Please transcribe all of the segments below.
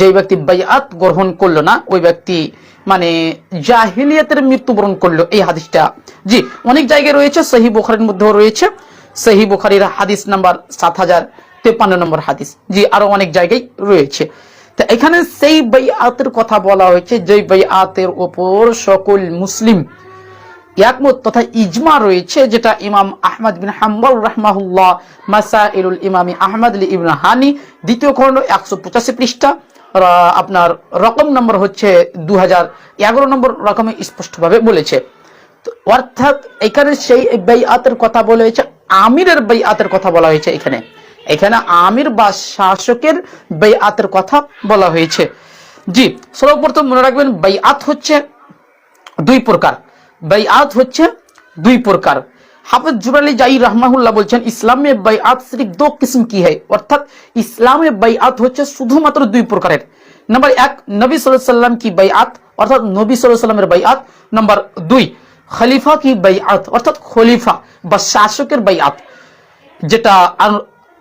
যে ব্যক্তি বাইআত গ্রহণ করল না, ওই ব্যক্তি মানে জাহিলিয়াতের মৃত্যুবরণ করল এই হাদিসটা। জি, অনেক জায়গায় রয়েছে সহি বুখারির মধ্যেও রয়েছে। সহি বুখারির হাদিস নাম্বার সাত হাজার তেপান্ন নম্বর হাদিস। জি, আরও অনেক জায়গায় রয়েছে। তা এখানে সেই বাইআতের কথা বলা হয়েছে যে বাইআতের ওপর সকল মুসলিম একমত তথা ইজমা রয়েছে, যেটা ইমাম আহমদ বিন হাম্বল রহমাহুল্লাহ, মাসাইলুল ইমামি আহমদ ইবন হানি, দ্বিতীয় খণ্ড একশো পঁচাশি পৃষ্ঠা। আপনার রকম নম্বর হচ্ছে দু হাজার এগারো নম্বর রকমে স্পষ্টভাবে বলেছে। অর্থাৎ এখানে সেই বেয়াতের কথা বলা হয়েছে, আমিরের বেয়াতের কথা বলা হয়েছে এখানে। এখানে আমির বা শাসকের বেয়াতের কথা বলা হয়েছে। জি, সর্বপ্রথম মনে রাখবেন বেয়াত হচ্ছে দুই প্রকার। বাইআত হচ্ছে দুই প্রকার। হাফিজ জুরালি জাই রহমাহুল্লাহ বলছেন, ইসলামে বাইআত সির্ফ দো কিসম কি হয়? অর্থাৎ ইসলামে বাইআত হচ্ছে শুধুমাত্র দুই প্রকারের। নাম্বার এক, নবী সাল্লাম কি বাইআত? অর্থাৎ নবী সাল্লামের বাইআত। নাম্বার দুই, খলিফা কি বাইআত? অর্থাৎ খলিফা বা শাসকের বাইআত। যেটা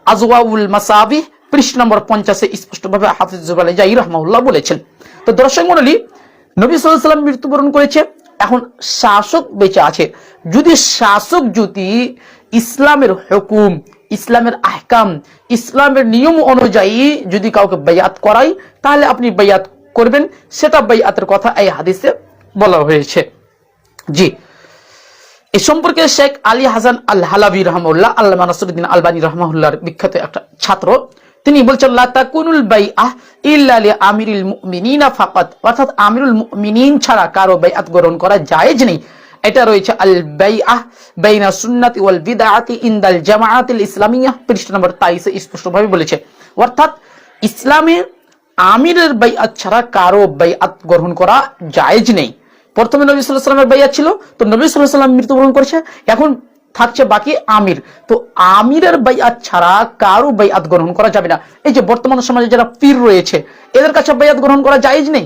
আজওয়াউল মাসাবি, পৃষ্ঠ নম্বর পঞ্চাশে স্পষ্টভাবে হাফিজ জুবালাই জাই রহমাউল্লাহ বলেছেন। তো দর্শক মন্ডলী নবী সাল্লাম মৃত্যুবরণ করেছে। এখন শাসক বেঁচে আছে। যদি শাসক যদি ইসলামের হুকুম, ইসলামের আহকাম, ইসলামের নিয়ম অনুযায়ী যদি কাউকে বেয়াত করাই, তাহলে আপনি বেয়াত করবেন। সেটা বেয়াতের কথা এই হাদিসে বলা হয়েছে। জি। এ সম্পর্কে শেখ আলী হাসান আল হালাবি রহমুল্লাহ আল্লাহ নাসরুদ্দিন আলবানী রহমাহুল্লাহর বিখ্যাত একটা ছাত্র তিনি বলছেন, লা তাকুনুল বাইআহ ইল্লা আমিরুল মুমিনিনা ফাকাত অর্থাৎ আমিরুল মুমিনিন ছাড়া কারও বাইআত গ্রহণ করা জায়েজ নেই। এটা রয়েছে আল বাইআহ বাইনা সুন্নাতি ওয়াল বিদআতি ইনদাল জামাআতিল ইসলামিয়া। পৃষ্ঠা নম্বর 23 এ স্পষ্টভাবে বলেছে, অর্থাৎ ইসলামে আমিরের বাইআত ছাড়া কারও বাইআত গ্রহণ করা জায়েজ নেই। প্রথমে নবী সাল্লাহ সাল্লামের বাইয়াত ছিল, তো নবী সাল্লাহ সাল্লাম মৃত্যুবরণ করেছে। এখন থাকছে বাকি আমির। তো আমিরের বাইয়াত ছাড়া কারও বাইয়াত গ্রহণ করা যাবে না। এই যে বর্তমান সমাজে যারা পীর রয়েছে, এদের কাছে বাইয়াত গ্রহণ করা জায়েজ নেই।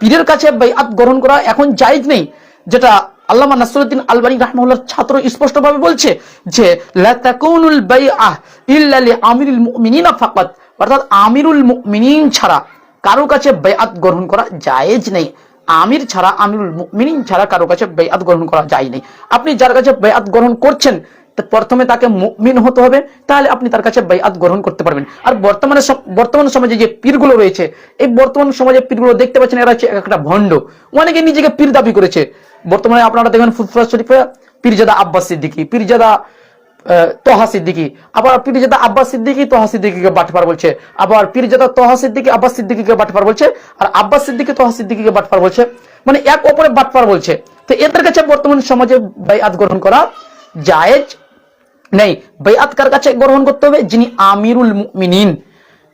পীরের কাছে বাইআত গ্রহণ করা এখন জায়েজ নেই। যেটা আল্লামা নাসরুদ্দিন আলবানী রাহমাহুল্লাহর ছাত্র স্পষ্টভাবে বলছে যে, লা তাকুনুল বাইআহ ইল্লা লি আমিরুল মুমিনিনা ফাকাত। অর্থাৎ আমিরুল মুমিনিন ছাড়া কারও কাছে বাইআত গ্রহণ করা জায়েজ নেই। আমির ছাড়া, আমিরুল মুমিনিন ছাড়া কারও কাছে বেয়াত গ্রহণ করা যায় নাই। আপনি যার কাছে বেয়াত গ্রহণ করছেন প্রথমে তাকে মুমিন হতে হবে, তাহলে আপনি তার কাছে বেয়াত গ্রহণ করতে পারবেন। আর বর্তমানে বর্তমান সমাজে যে পীরগুলো রয়েছে, এই বর্তমান সমাজে পীরগুলো দেখতে পাচ্ছেন, এরা হচ্ছে একটা ভণ্ড। অনেকে নিজেকে পীর দাবি করেছে। বর্তমানে আপনারা দেখবেন ফুটফুরা শরীফে পীরজাদা আব্বাস সিদ্দিকী, পীরজাদা তোহা সিদ্দিকী। আবার পীরজাদা আব্বাস সিদ্দিকী, তোহা সিদ্দিকীকে বাটপার বলছে। আবার পীরজাদা তোহা সিদ্দিকী, আব্বাস সিদ্দিকীকে বাটপার বলছে। আর আব্বাস সিদ্দিকী, তোহা সিদ্দিকীকে বাটপার বলছে। মানে এক বাটপার বলছে। তো এদের কাছে বর্তমান সমাজে গ্রহণ করা জায়েজ নেই। কার কাছে গ্রহণ করতে হবে? যিনি আমিরুল মুমিনিন।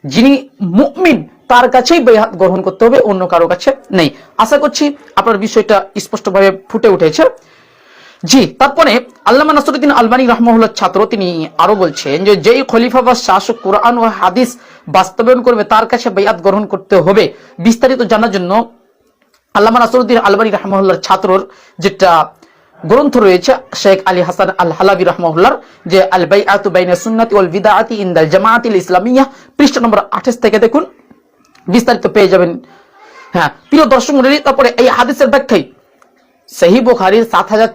যিনি মুমিন, তার কাছেই বেহাত গ্রহণ করতে হবে, অন্য কারও কাছে নেই। আশা করছি আপনার বিষয়টা স্পষ্টভাবে ফুটে উঠেছে। জি, তারপরে আল্লামা নাসরুদ্দিন আলবানী রহমহুল্লাহ ছাত্র, তিনি আরও বলছেন যে, যেই খলিফা বা শাসক কোরআন ও হাদিস বাস্তবায়ন করবে, তার কাছে বেয়াত গ্রহণ করতে হবে। বিস্তারিত জানার জন্য আল্লামা নাসরুদ্দিন আলবানী রহমহুল্লার ছাত্রর যেটা গ্রন্থ রয়েছে, শেখ আলী হাসান আল হালাবি রহমহুল্লার যে আল বাইআতু বাইনা সুন্নাতি ওয়াল বিদআতি ইনদাল জামাআতিল ইসলামিয়া, পৃষ্ঠা নম্বর 28 থেকে দেখুন, বিস্তারিত পেয়ে যাবেন। হ্যাঁ প্রিয় দর্শক তারপরে এই হাদিসের ব্যাখ্যায় বুখারীর সাত হাজার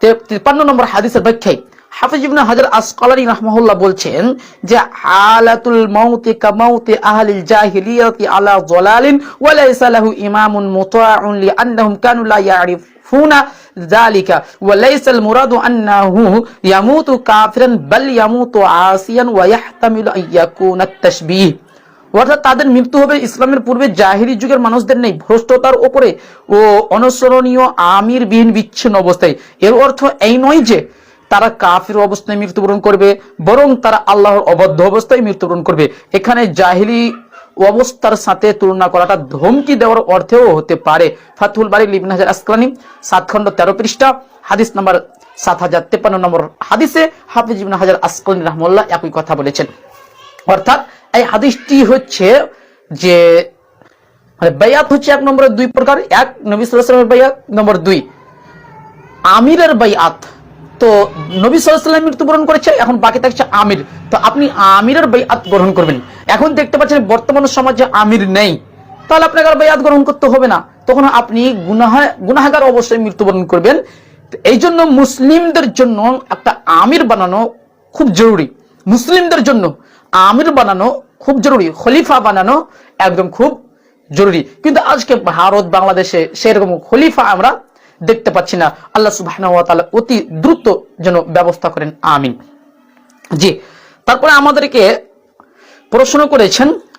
তিপ্পান্ন নম্বর হাদিসের ব্যাখ্যায় হাফিজ ইবনে হাজার আসকালানি রাহমাহুল্লাহ বলছেন যে, হালাতুল মাউতি কামাউতি আহলিল জাহিলিয়াতি আলা যালালিন ওয়া লাইসা লাহু ইমামুন মুতাআউন লিআন্নাহুম কানু লা ইয়ারিফুনা যালিকা ওয়া লাইসা আল মুরাদু আন্নাহু ইয়ামুতু কাফিরান বাল ইয়ামুতু আসিয়ান ওয়া ইয়াহতামিলু আন ইয়াকুনা আত-তাশবীহ। অর্থাৎ তাদের মৃত্যু হবে ইসলামের পূর্বে, জাহিরি যুগের মানুষদের নেই, ভ্রষ্টতার ওপরে ও অনুসরণীয় আমির বিহীন বিচ্ছিন্ন অবস্থায়। এর অর্থ এই নয় যে তারা কাফির অবস্থায় মৃত্যুবরণ করবে, বরং তারা আল্লাহর অবদ্ধ অবস্থায় মৃত্যুবরণ করবে। এখানে জাহিলি অবস্থার সাথে তুলনা করাটা ধমকি দেওয়ার অর্থেও হতে পারে। ফাতুল বাড়ি লিবিন হাজার আসকালানি, সাত খণ্ড তেরো পৃষ্ঠা, হাদিস নাম্বার সাত হাজার তেপান্ন নম্বর হাদিসে হাফিজ ইবনে হাজার আসকালানি রহমুল্লাহ একই কথা বলেছেন। অর্থাৎ এই হাদিসটি হচ্ছে যে মানে বেয়াত হচ্ছে এক নম্বরে দুই প্রকার। এক, নবী আলাইহি বেয়াত, নম্বর দুই, আমিরের বাইআত তো নবী সাল্লাম মৃত্যুবরণ করেছে, এখন বাকি থাকছে আমির। তো আপনি আমিরের বেয়াত গ্রহণ করবেন। এখন দেখতে পাচ্ছেন বর্তমান সমাজে আমির নেই। তাহলে আপনাকে আর বেয়াত গ্রহণ করতে হবে না। তখন আপনি গুনাহ গুনাহগার অবশ্যই মৃত্যুবরণ করবেন। এই জন্য মুসলিমদের জন্য একটা আমির বানানো খুব জরুরি। মুসলিমদের জন্য আমির বানানো খুব জরুরি, খলিফা বানানো একদম খুব জরুরি। কিন্তু আজকে ভারত, বাংলাদেশে সেরকম খলিফা আমরা দেখতে পাচ্ছি না। আল্লাহ সুবাহ অতি দ্রুত যেন ব্যবস্থা করেন, আমিন। জি, তারপরে আমাদেরকে প্রশ্ন করেছেন